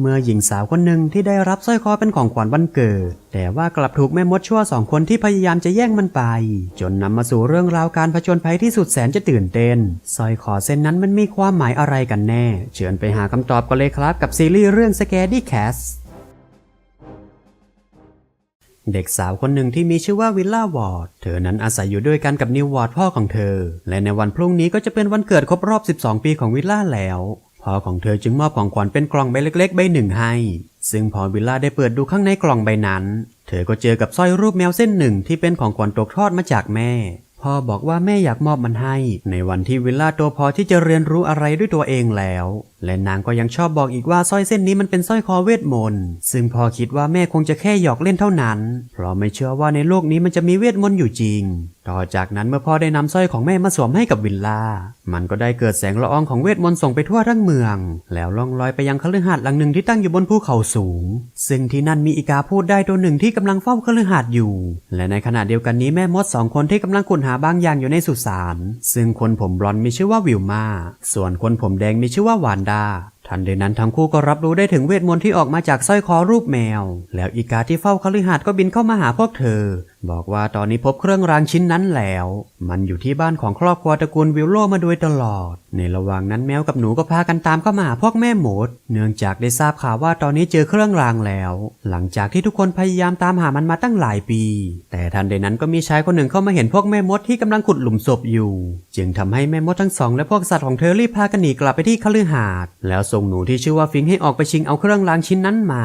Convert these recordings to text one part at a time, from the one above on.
เมื่อหญิงสาวคนหนึ่งที่ได้รับสร้อยคอเป็นของขวัญวันเกิด แต่ว่ากลับถูกแม่มดชั่วสองคนที่พยายามจะแย่งมันไป จนนำมาสู่เรื่องราวการผจญภัยที่สุดแสนจะตื่นเต้นสร้อยคอเส้นนั้นมันมีความหมายอะไรกันแน่ เชิญไปหาคำตอบกันเลยครับกับซีรีส์เรื่อง Scary Cat เด็กสาวคนหนึ่งที่มีชื่อว่าวิลล่าวอร์ด เธอนั้นอาศัยอยู่ด้วยกันกับนิววอร์ดพ่อของเธอ และในวันพรุ่งนี้ก็จะเป็นวันเกิดครบรอบ 12 ปีของวิลล่าแล้ว พ่อของเธอจึงมอบของขวัญเป็นกล่องใบเล็กๆใบหนึ่งให้ ซึ่งพอวิลล่าได้เปิดดูข้างในกล่องใบนั้น เธอก็เจอกับสร้อยรูปแมวเส้นหนึ่งที่เป็นของขวัญตกทอดมาจากแม่ พ่อบอกว่าแม่อยากมอบมันให้ ในวันที่วิลล่าโตพอที่จะเรียนรู้อะไรด้วยตัวเองแล้วและนางก็ยังชอบบอกอีกว่าสร้อยเส้นนี้มันเป็นสร้อยคอเวทมนต์ ซึ่งพ่อคิดว่าแม่คงจะแค่หยอกเล่นเท่านั้น เพราะไม่เชื่อว่าในโลกนี้มันจะมีเวทมนต์อยู่จริง ต่อจากนั้นเมื่อพ่อได้นำสร้อยของแม่มาสวมให้กับวิลล่า มันก็ได้เกิดแสงละอองของเวทมนต์ส่งไปทั่วทั้งเมือง แล้วล่องลอยไปยังคฤหาสน์หลังหนึ่งที่ตั้งอยู่บนภูเขาสูง ซึ่งที่นั่นมีอีกาพูดได้ตัวหนึ่งที่กำลังเฝ้าคฤหาสน์อยู่ และในขณะเดียวกันนี้แม่มดสองคนที่กำลังขุดหาบางอย่างอยู่ในสุสาน ซึ่งคนผมบลอนด์มีชื่อว่าวิลมา ส่วนคนผมแดงมีชื่อว่าวานดา ทันใดนั้นทั้งคู่ก็รับรู้ได้ถึงเวทมนต์ที่ออกมาจากสร้อยคอรูปแมว แล้วอีกาที่เฝ้าคฤหาสน์ก็บินเข้ามาหาพวกเธอ บอกว่าตอนนี้พบเครื่องรางชิ้นนั้นแล้ว มันอยู่ที่บ้านของครอบครัวตระกูลวิลโลมาโดยตลอด ในระหว่างนั้นแมวกับหนูก็พากันตามเข้ามาหาพวกแม่หมด เนื่องจากได้ทราบข่าวว่าตอนนี้เจอเครื่องรางแล้ว หลังจากที่ทุกคนพยายามตามหามันมาตั้งหลายปี แต่ทันใดนั้นก็มีชายคนหนึ่งเข้ามาเห็นพวกแม่มดที่กำลังขุดหลุมศพอยู่ จึงทำให้แม่มดทั้งสองและพวกสัตว์ของเธอรีบพากันหนีกลับไปที่คฤหาสน์แล้วส่งหนูที่ชื่อว่าฟิงให้ออกไปชิงเอาเครื่องรางชิ้นนั้นมา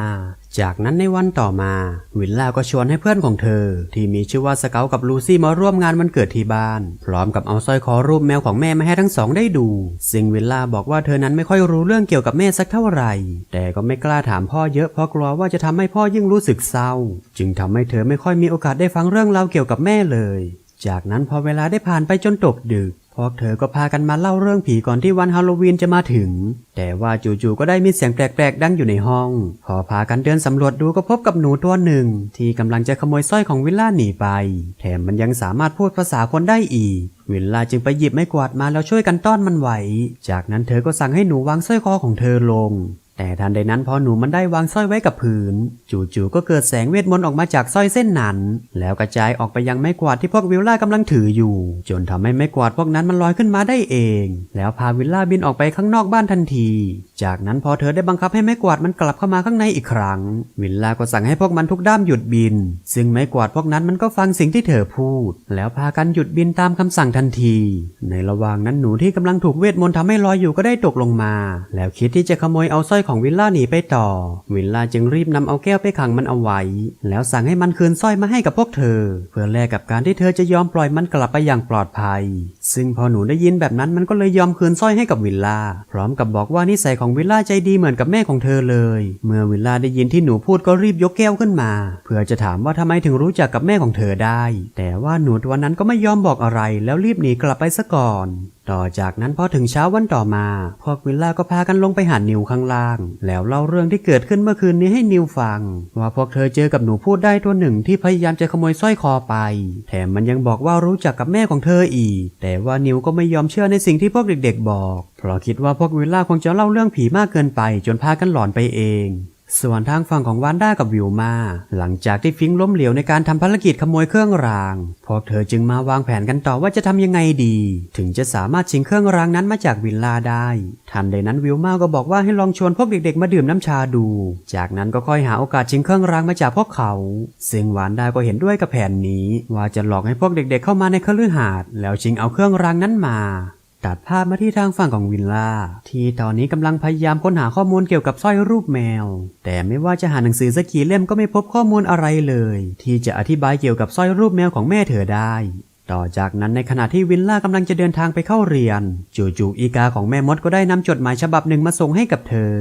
จากนั้นในวันต่อมา วิลล่าก็ชวนให้เพื่อนของเธอ ที่มีชื่อว่าสเกลกับลูซี่มาร่วมงานวันเกิดที่บ้าน พร้อมกับเอาสร้อยคอรูปแมวของแม่มาให้ทั้งสองได้ดู ซึ่งวิลล่าบอกว่าเธอนั้นไม่ค่อยรู้เรื่องเกี่ยวกับแม่สักเท่าไหร่ แต่ก็ไม่กล้าถามพ่อเยอะเพราะกลัวว่าจะทำให้พ่อยิ่งรู้สึกเศร้า จึงทำให้เธอไม่ค่อยมีโอกาสได้ฟังเรื่องราวเกี่ยวกับแม่เลย จากนั้นพอเวลาได้ผ่านไปจนตกดึก วกเธอก็พากันมาเล่าเรื่องผีก่อนที่วันฮาโลวีนจะมาถึง แต่ว่าจู่ๆก็ได้มีเสียงแปลกๆดังอยู่ในห้อง พอพากันเดินสำรวจดูก็พบกับหนูตัวหนึ่ง ที่กำลังจะขโมยสร้อยของวิลล่าหนีไป แถมมันยังสามารถพูดภาษาคนได้อีก วิลล่าจึงไปหยิบไม้กวาดมาแล้วช่วยกันต้อนมันไว้ จากนั้นเธอก็สั่งให้หนูวางสร้อยคอของเธอลง แต่ทันใดนั้นพอหนูมันได้วางสร้อยไว้กับพื้น จู่ๆก็เกิดแสงเวทมนต์ออกมาจากสร้อยเส้นนั้น แล้วกระจายออกไปยังไม้กวาดที่พวกวิลล่ากำลังถืออยู่ จนทำให้ไม้กวาดพวกนั้นมันลอยขึ้นมาได้เอง แล้วพาวิลล่าบินออกไปข้างนอกบ้านทันที จากนั้นพอเธอได้บังคับให้ไม้กวาดมันกลับเข้ามาข้างในอีกครั้ง วิลล่าก็สั่งให้พวกมันทุกด้ามหยุดบิน ซึ่งไม้กวาดพวกนั้นมันก็ฟังสิ่งที่เธอพูด แล้วพากันหยุดบินตามคำสั่งทันที ในระหว่างนั้นหนูที่กำลังถูกเวทมนต์ทำให้ลอยอยู่ก็ได้ตกลงมา แล้วคิดที่จะขโมยเอาสร้อยของวิลล่าหนีไปต่อ วิลล่าจึงรีบนำเอาแก้วไปขังมันเอาไว้ แล้วสั่งให้มันคืนสร้อยมาให้กับพวกเธอ เพื่อแลกกับการที่เธอจะยอมปล่อยมันกลับไปอย่างปลอดภัย ซึ่งพอหนูได้ยินแบบนั้นมันก็เลยยอมคืนสร้อยให้กับวิลล่า พร้อมกับบอกว่านิสัยของวิลล่าใจดีเหมือนกับแม่ของเธอเลย เมื่อวิลล่าได้ยินที่หนูพูดก็รีบยกแก้วขึ้นมา เพื่อจะถามว่าทำไมถึงรู้จักกับแม่ของเธอได้ แต่ว่าหนูตัวนั้นก็ไม่ยอมบอกอะไรแล้วรีบหนีกลับไปซะก่อนต่อจากนั้นพอถึงเช้าวันต่อมา พวกวิลล่าก็พากันลงไปหานิวข้างล่าง แล้วเล่าเรื่องที่เกิดขึ้นเมื่อคืนนี้ให้นิวฟัง ว่าพวกเธอเจอกับหนูพูดได้ตัวหนึ่งที่พยายามจะขโมยสร้อยคอไป แถมมันยังบอกว่ารู้จักกับแม่ของเธออีก แต่ว่านิวก็ไม่ยอมเชื่อในสิ่งที่พวกเด็กๆบอก เพราะคิดว่าพวกวิลล่าคงจะเล่าเรื่องผีมากเกินไป จนพากันหลอนไปเอง ส่วนทางฝั่งของวานด้ากับวิวมา หลังจากที่ฟิงค์ล้มเหลวในการทำภารกิจขโมยเครื่องราง พวกเธอจึงมาวางแผนกันต่อว่าจะทำยังไงดี ถึงจะสามารถชิงเครื่องรางนั้นมาจากวิลลาได้ ทันใดนั้นวิวมาก็บอกว่าให้ลองชวนพวกเด็กๆ มาดื่มน้ำชาดู จากนั้นก็ค่อยหาโอกาสชิงเครื่องรางมาจากพวกเขาซึ่งวานด้าก็เห็นด้วยกับแผนนี้ ว่าจะหลอกให้พวกเด็กๆ เข้ามาในคฤหาสน์แล้วชิงเอาเครื่องรางนั้นมา ตัดภาพมาที่ทางฝั่งของวินล่า ที่ตอนนี้กำลังพยายามค้นหาข้อมูลเกี่ยวกับสร้อยรูปแมว แต่ไม่ว่าจะหาหนังสือสักกี่เล่มก็ไม่พบข้อมูลอะไรเลย ที่จะอธิบายเกี่ยวกับสร้อยรูปแมวของแม่เธอได้ ต่อจากนั้นในขณะที่วิลล่ากำลังจะเดินทางไปเข้าเรียน จู่ๆอีกาของแม่มดก็ได้นำจดหมายฉบับหนึ่งมาส่งให้กับเธอ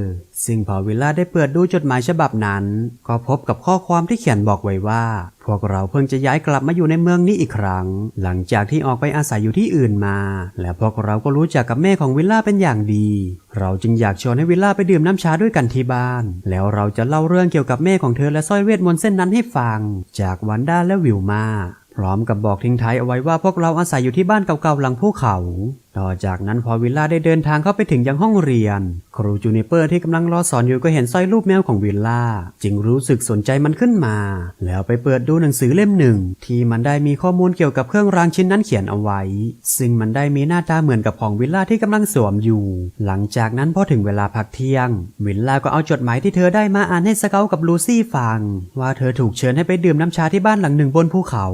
ซึ่งพอวิลล่าได้เปิดดูจดหมายฉบับนั้น ก็พบกับข้อความที่เขียนบอกไว้ว่า พวกเราเพิ่งจะย้ายกลับมาอยู่ในเมืองนี้อีกครั้ง หลังจากที่ออกไปอาศัยอยู่ที่อื่นมา และพวกเราก็รู้จักกับแม่ของวิลล่าเป็นอย่างดี เราจึงอยากชวนให้วิลล่าไปดื่มน้ำชาด้วยกันที่บ้าน แล้วเราจะเล่าเรื่องเกี่ยวกับแม่ของเธอและสร้อยเวทมนต์เส้นนั้นให้ฟัง จากวันด้าและวิวมา พร้อมกับบอกทิ้งท้ายเอาไว้ว่าพวกเราอาศัยอยู่ที่บ้านเก่าๆหลังภูเขาต่อจากนั้นพอวิลล่าได้เดินทางเข้าไปถึงยังห้องเรียน ครูจูนิเปอร์ที่กำลังรอสอนอยู่ก็เห็นสร้อยรูปแมวของวิลล่าจึงรู้สึกสนใจมันขึ้นมา แล้วไปเปิดดูหนังสือเล่มหนึ่ง ที่มันได้มีข้อมูลเกี่ยวกับเครื่องรางชิ้นนั้นเขียนเอาไว้ ซึ่งมันได้มีหน้าตาเหมือนกับของวิลล่าที่กำลังสวมอยู่ หลังจากนั้นพอถึงเวลาพักเที่ยง วิลล่าก็เอาจดหมายที่เธอได้มาอ่านให้สเกลกับลูซี่ฟัง ว่าเธอถูกเชิญให้ไปดื่มน้ำชาที่บ้านหลังหนึ่งบนภูเขา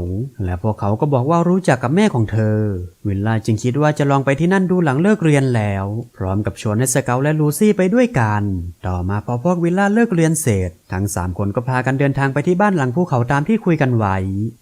และพวกเขาก็บอกว่ารู้จักกับแม่ของเธอ วิลล่าจึงคิดว่าจะลองไปที่นั่นดูหลังเลิกเรียนแล้ว พร้อมกับชวนให้สเกลและลูซี่ไปด้วยกัน ต่อมาพอพวกวิลล่าเลิกเรียนเสร็จ ทั้งสามคนก็พากันเดินทางไปที่บ้านหลังภูเขาตามที่คุยกันไว้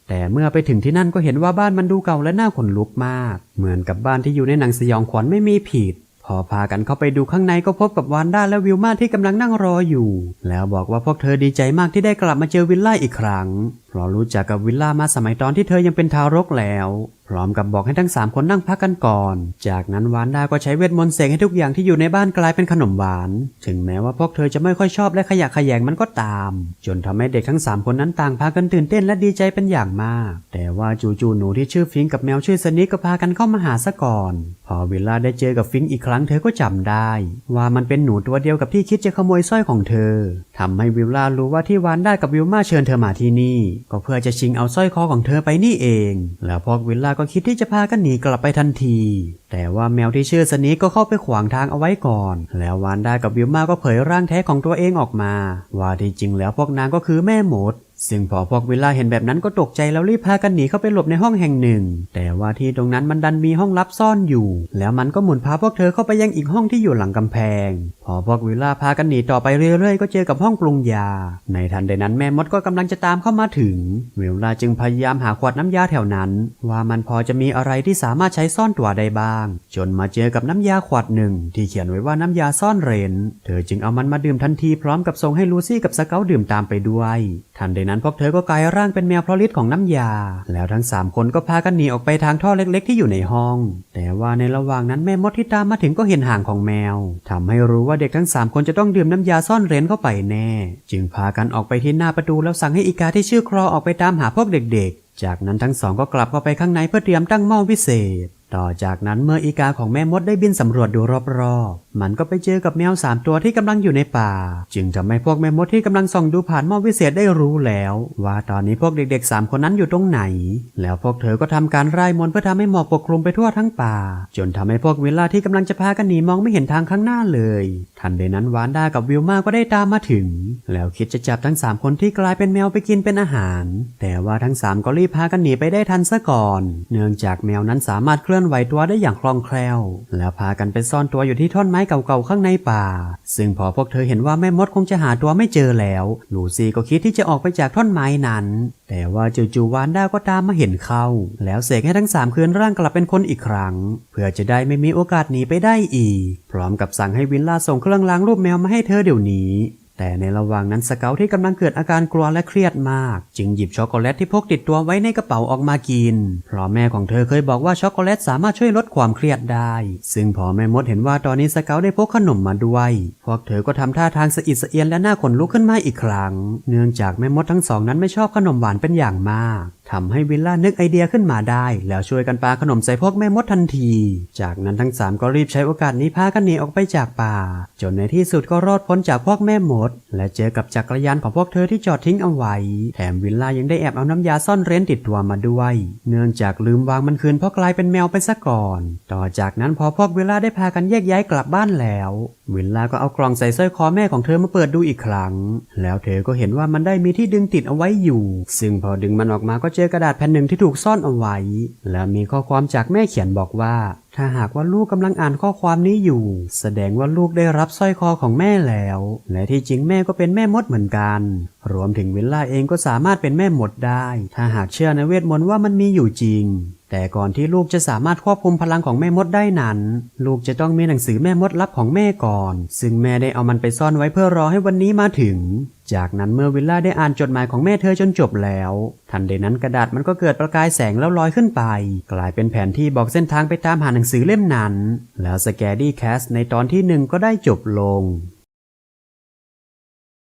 แต่เมื่อไปถึงที่นั่นก็เห็นว่าบ้านมันดูเก่าและน่าขนลุกมาก เหมือนกับบ้านที่อยู่ในหนังสยองขวัญไม่มีผิดพอพากันเข้าไปดูข้างในก็พบกับวานด้าและวิลมาที่กำลังนั่งรออยู่ แล้วบอกว่าพวกเธอดีใจมากที่ได้กลับมาเจอวิลล่าอีกครั้ง ราะรู้จักกับวิลล่ามาสมัยตอนที่เธอยังเป็นทารกแล้ว พร้อมกับบอกให้ทั้งสามคนนั่งพักกันก่อน จากนั้นวานด้าก็ใช้เวทมนต์เสกให้ทุกอย่างที่อยู่ในบ้านกลายเป็นขนมหวาน ถึงแม้ว่าพวกเธอจะไม่ค่อยชอบและขยะแขยงมันก็ตาม จนทำให้เด็กทั้งสามคนนั้นต่างพากันตื่นเต้นและดีใจเป็นอย่างมาก แต่ว่าจู่ๆหนูที่ชื่อฟิงค์กับแมวชื่อสนิกก็พากันเข้ามาหาซะก่อน พอวิลล่าได้เจอกับฟิงค์อีกครั้งเธอก็จำได้ ว่ามันเป็นหนูตัวเดียวกับที่คิดจะขโมยสร้อยของเธอทำให้วิลล่ารู้ว่าที่วานดากับวิลมาเชิญเธอมาที่นี่ก็เพื่อจะชิงเอาสร้อยคอของเธอไปนี่เอง แล้วพวกวิลล่าก็คิดที่จะพากันหนีกลับไปทันที แต่ว่าแมวที่ชื่อสนิกก็เข้าไปขวางทางเอาไว้ก่อน แล้ววานด้ากับวิลมาก็เผยร่างแท้ของตัวเองออกมา ว่าที่จริงแล้วพวกนางก็คือแม่หมด ซึ่งพอพวกวิลล่าเห็นแบบนั้นก็ตกใจแล้วรีบพากันหนีเข้าไปหลบในห้องแห่งหนึ่ง แต่ว่าที่ตรงนั้นมันดันมีห้องลับซ่อนอยู่ แล้วมันก็หมุนพาพวกเธอเข้าไปยังอีกห้องที่อยู่หลังกำแพง พอพวกวิลล่าพากันหนีต่อไปเรื่อยๆ ก็เจอกับห้องปรุงยา ในทันใดนั้นแม่มดก็กำลังจะตามเข้ามาถึง วิลล่าจึงพยายามหาขวดน้ำยาแถวนั้น ว่ามันพอจะมีอะไรที่สามารถใช้ซ่อนตัวได้บ้าง จนมาเจอกับน้ำยาขวดหนึ่งที่เขียนไว้ว่าน้ำยาซ่อนเร้น เธอจึงเอามันมาดื่มทันทีพร้อมกับส่งให้ลูซี่กับสเกลดื่มตามไปด้วย ทันใดนั้นพวกเธอก็กลายร่างเป็นแมวเพราะฤทธิ์ของน้ำยา แล้วทั้งสามคนก็พากันหนีออกไปทางท่อเล็กๆ ที่อยู่ในห้อง แต่ว่าในระหว่างนั้นแม่มดที่ตามมาถึงก็เห็นห่างของแมวทำให้รู้ว่าเด็กทั้งสามคนจะต้องดื่มน้ำยาซ่อนเร้นเข้าไปแน่ จึงพากันออกไปที่หน้าประตูแล้วสั่งให้อีกาที่ชื่อครอออกไปตามหาพวกเด็กๆ จากนั้นทั้งสองก็กลับเข้าไปข้างในเพื่อเตรียมตั้งหม้อวิเศษ ต่อจากนั้นเมื่ออีกาของแม่มดได้บินสำรวจดูรอบๆ มันก็ไปเจอกับแมวสามตัวที่กำลังอยู่ในป่า จึงทำให้พวกแม่มดที่กำลังส่องดูผ่านหม้อวิเศษได้รู้แล้ว ว่าตอนนี้พวกเด็กๆสามคนนั้นอยู่ตรงไหน แล้วพวกเธอก็ทำการไล่มนเพื่อทำให้หมอกปกคลุมไปทั่วทั้งป่า จนทำให้พวกวิลล่าที่กำลังจะพากันหนีมองไม่เห็นทางข้างหน้าเลย ทันใดนั้นวานด้ากับวิลมาก็ได้ตามมาถึง แล้วคิดจะจับทั้งสามคนที่กลายเป็นแมวไปกินเป็นอาหาร แต่ว่าทั้งสามก็รีบพากันหนีไปได้ทันซะก่อน เนื่องจากแมวนั้นสามารถเคลื่อนไหวตัวได้อย่างคล่องแคล่ว แล้วพากันไปซ่อนตัวอยู่ที่ท่อนไม้เก่าๆข้างในป่า ซึ่งพอพวกเธอเห็นว่าแม่มดคงจะหาตัวไม่เจอแล้ว ลูซี่ก็คิดที่จะออกไปจากท่อนไม้นั้น แต่ว่าจู่ๆวานด้าก็ตามมาเห็นเข้า แล้วเสกให้ทั้งสามคืนร่างกลับเป็นคนอีกครั้ง เพื่อจะได้ไม่มีโอกาสหนีไปได้อีก พร้อมกับสั่งให้วินล่าส่งเครื่องล้างรูปแมวมาให้เธอเดี๋ยวนี้ แต่ในระหว่างนั้นสเกลที่กำลังเกิดอาการกลัวและเครียดมาก จึงหยิบช็อกโกแลตที่พกติดตัวไว้ในกระเป๋าออกมากิน เพราะแม่ของเธอเคยบอกว่าช็อกโกแลตสามารถช่วยลดความเครียดได้ ซึ่งพอแม่มดเห็นว่าตอนนี้สเกลได้พกขนมมาด้วย พวกเธอก็ทำท่าทางสะอิดสะเอียนและหน้าขนลุกขึ้นมาอีกครั้ง เนื่องจากแม่มดทั้งสองนั้นไม่ชอบขนมหวานเป็นอย่างมากทำให้วิลล่านึกไอเดียขึ้นมาได้ แล้วช่วยกันปาขนมใส่พวกแม่มดทันที จากนั้นทั้งสามก็รีบใช้โอกาสนี้พากันหนีออกไปจากป่า จนในที่สุดก็รอดพ้นจากพวกแม่มด และเจอกับจักรยานของพวกเธอที่จอดทิ้งเอาไว้ แถมวิลล่ายังได้แอบเอาน้ำยาซ่อนเร้นติดตัวมาด้วย เนื่องจากลืมวางมันคืนเพราะกลายเป็นแมวไปซะก่อน ต่อจากนั้นพอพวกวิลล่าได้พากันแยกย้ายกลับบ้านแล้ว วินล่าก็เอากล่องใส่สร้อยคอแม่ของเธอมาเปิดดูอีกครั้ง แล้วเธอก็เห็นว่ามันได้มีที่ดึงติดเอาไว้อยู่ ซึ่งพอดึงมันออกมาก็เจอกระดาษแผ่นหนึ่งที่ถูกซ่อนเอาไว้ และมีข้อความจากแม่เขียนบอกว่า ถ้าหากว่าลูกกำลังอ่านข้อความนี้อยู่ แสดงว่าลูกได้รับสร้อยคอของแม่แล้ว และที่จริงแม่ก็เป็นแม่มดเหมือนกัน รวมถึงวิลล่าเองก็สามารถเป็นแม่มดได้ ถ้าหากเชื่อในเวทมนต์ว่ามันมีอยู่จริง แต่ก่อนที่ลูกจะสามารถควบคุมพลังของแม่มดได้นั้น ลูกจะต้องมีหนังสือแม่มดลับของแม่ก่อน ซึ่งแม่ได้เอามันไปซ่อนไว้เพื่อรอให้วันนี้มาถึง จากนั้นเมื่อวิลล่าได้อ่านจดหมายของแม่เธอจนจบแล้ว ทันใดนั้นกระดาษมันก็เกิดประกายแสงแล้วลอยขึ้นไป กลายเป็นแผนที่บอกเส้นทางไปตามหาหนังสือเล่มนั้น แล้วสแกดี้แคสในตอนที่หนึ่งก็ได้จบลง